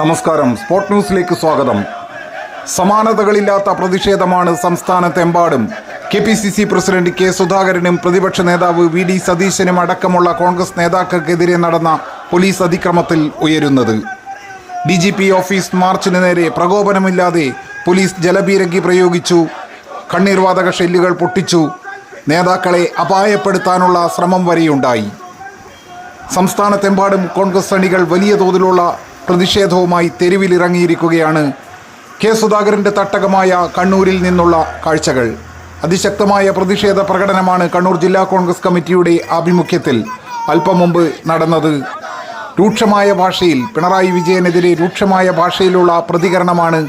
നമസ്കാരം. സ്പോർട്ട് ന്യൂസിലേക്ക് സ്വാഗതം. സമാനതകളില്ലാത്ത പ്രതിഷേധമാണ് സംസ്ഥാനത്തെമ്പാടും. K P C C president K സുധാകരനും പ്രതിപക്ഷ നേതാവ് വി ഡി സതീശനും അടക്കമുള്ള കോൺഗ്രസ് നേതാക്കൾക്കെതിരെ നടന്ന പോലീസ് അതിക്രമത്തിൽ ഉയരുന്നത്. ഡി ജി പി ഓഫീസ് മാർച്ചിന് നേരെ പ്രകോപനമില്ലാതെ പോലീസ് ജലപീരങ്കി പ്രയോഗിച്ചു. കണ്ണീർവാതക ഷെല്ലുകൾ പൊട്ടിച്ചു. നേതാക്കളെ അപായപ്പെടുത്താനുള്ള ശ്രമം വരെയുണ്ടായി. സംസ്ഥാനത്തെമ്പാടും കോൺഗ്രസ് അണികൾ വലിയ തോതിലുള്ള പ്രതിഷേധവുമായി തെരുവിലിറങ്ങിയിരിക്കുകയാണ് കെ സുധാകരന്റെ തട്ടകമായ കണ്ണൂരിൽ നിന്നുള്ള കാഴ്ചകൾ. അതിശക്തമായ പ്രതിഷേധ പ്രകടനമാണ് കണ്ണൂർ ജില്ലാ കോൺഗ്രസ് കമ്മിറ്റിയുടെ ആഭിമുഖ്യത്തിൽ അല്പം മുമ്പ് നടന്നത്. രൂക്ഷമായ ഭാഷയിൽ പിണറായി വിജയനെതിരെ രൂക്ഷമായ ഭാഷയിലുള്ള പ്രതികരണമാണ്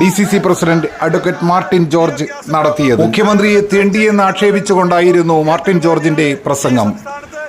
D C C president advocate Martin George നടത്തിയത്. മുഖ്യമന്ത്രിയെ തെണ്ടിയെന്ന് ആക്ഷേപിച്ചുകൊണ്ടായിരുന്നു മാർട്ടിൻ ജോർജിന്റെ പ്രസംഗം.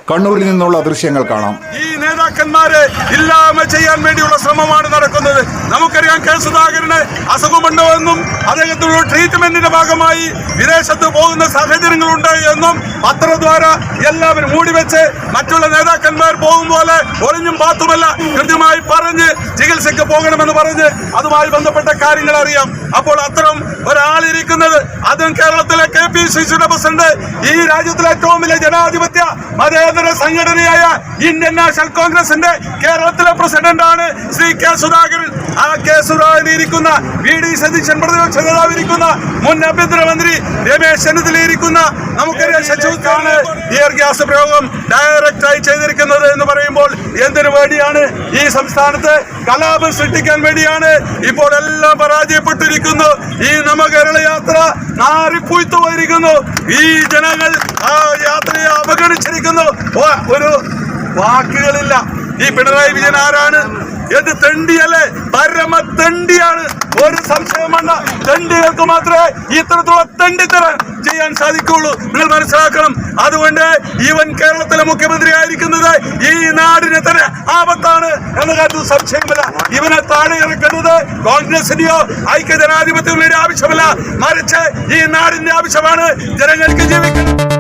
കണ്ണൂരിൽ നിന്നുള്ള ദൃശ്യങ്ങൾ കാണാം. ഈ നേതാക്കന്മാരെ ഇല്ലാമ ചെയ്യാൻ വേണ്ടിയുള്ള ശ്രമമാണ് നടക്കുന്നത്. നമുക്കറിയാം കെ സുധാകരന് അസുഖമുണ്ടോ എന്നും അദ്ദേഹത്തിനുള്ള ട്രീറ്റ്മെന്റിന്റെ ഭാഗമായി വിദേശത്ത് പോകുന്ന സാഹചര്യങ്ങളുണ്ട് എന്നും പത്രദ്വാര എല്ലാവരും മൂടി വെച്ച് മറ്റുള്ള നേതാക്കന്മാർ പോകും പോലെ ഒളിഞ്ഞും പാത്തുമല്ല കൃത്യമായി പറഞ്ഞ് ചികിത്സയ്ക്ക് പോകണമെന്ന് പറഞ്ഞ് അതുമായി ബന്ധപ്പെട്ട കാര്യങ്ങൾ അറിയാം. അപ്പോൾ അത്തരം ഒരാളിരിക്കുന്നത് അതും കേരളത്തിലെ കെ പി സി സിയുടെ പ്രസിഡന്റ് ഈ രാജ്യത്തിലെ ഏറ്റവും വലിയ ജനാധിപത്യ മതേതര സംഘടനയായ ഇന്ത്യൻ നാഷണൽ കോൺഗ്രസിന്റെ കേരളത്തിലെ പ്രസിഡന്റാണ് ശ്രീ കെ സുധാകരൻ. ആ ഇരിക്കുന്ന വി ഡി സതീശൻ പ്രതിപക്ഷ നേതാവ് ഇരിക്കുന്ന മുൻ ആഭ്യന്തരമന്ത്രി രമേശ് ചെന്നിത്തലയിരിക്കുന്ന നമുക്കറിയാം ശശിക്കാണ് എയർ ഗ്യാസ് പ്രയോഗം ഡയറക്റ്റ് ആയി ചെയ്തിരിക്കുന്നത് എന്ന് പറയുമ്പോൾ എന്തിനു വേണ്ടിയാണ് ഈ സംസ്ഥാനത്ത് കലാപം സൃഷ്ടിക്കാൻ വേണ്ടിയാണ് ഇപ്പോൾ എല്ലാം പരാജയപ്പെട്ടിരിക്കുന്നു. ഈ നവകേരള യാത്ര നാറിപ്പൂയ്ത്തു പോയിരിക്കുന്നു ഈ ജനങ്ങൾ ആ യാത്രയെ അവഗണിച്ചിരിക്കുന്നു. ഒരു വാക്കുകളില്ല. ഈ പിണറായി വിജയൻ ആരാണ്? എന്ത് തെണ്ടിയല്ലേ? പരമ തെണ്ടിയാണ്. ഒരു സംശയം വേണ്ട. തെണ്ടികൾക്ക് മാത്രമേ ഇത്തരത്തിലുള്ള തെണ്ടിത്തരം ചെയ്യാൻ സാധിക്കുള്ളൂ നിങ്ങൾ മനസ്സിലാക്കണം. അതുകൊണ്ട് ഇവൻ കേരളത്തിലെ മുഖ്യമന്ത്രി ആയിരിക്കുന്നത് ഈ നാടിനെ തന്നെ ആപത്താണ് എന്ന കാര്യത്തിൽ സംശയമില്ല ഇവനെ താഴെ ഇറക്കുന്നത് കോൺഗ്രസിന്റെയോ ഐക്യ ജനാധിപത്യങ്ങളുടെ ആവശ്യമല്ല. മറിച്ച് ഈ നാടിന്റെ ആവശ്യമാണ് ജനങ്ങൾക്ക് ജീവിക്കണം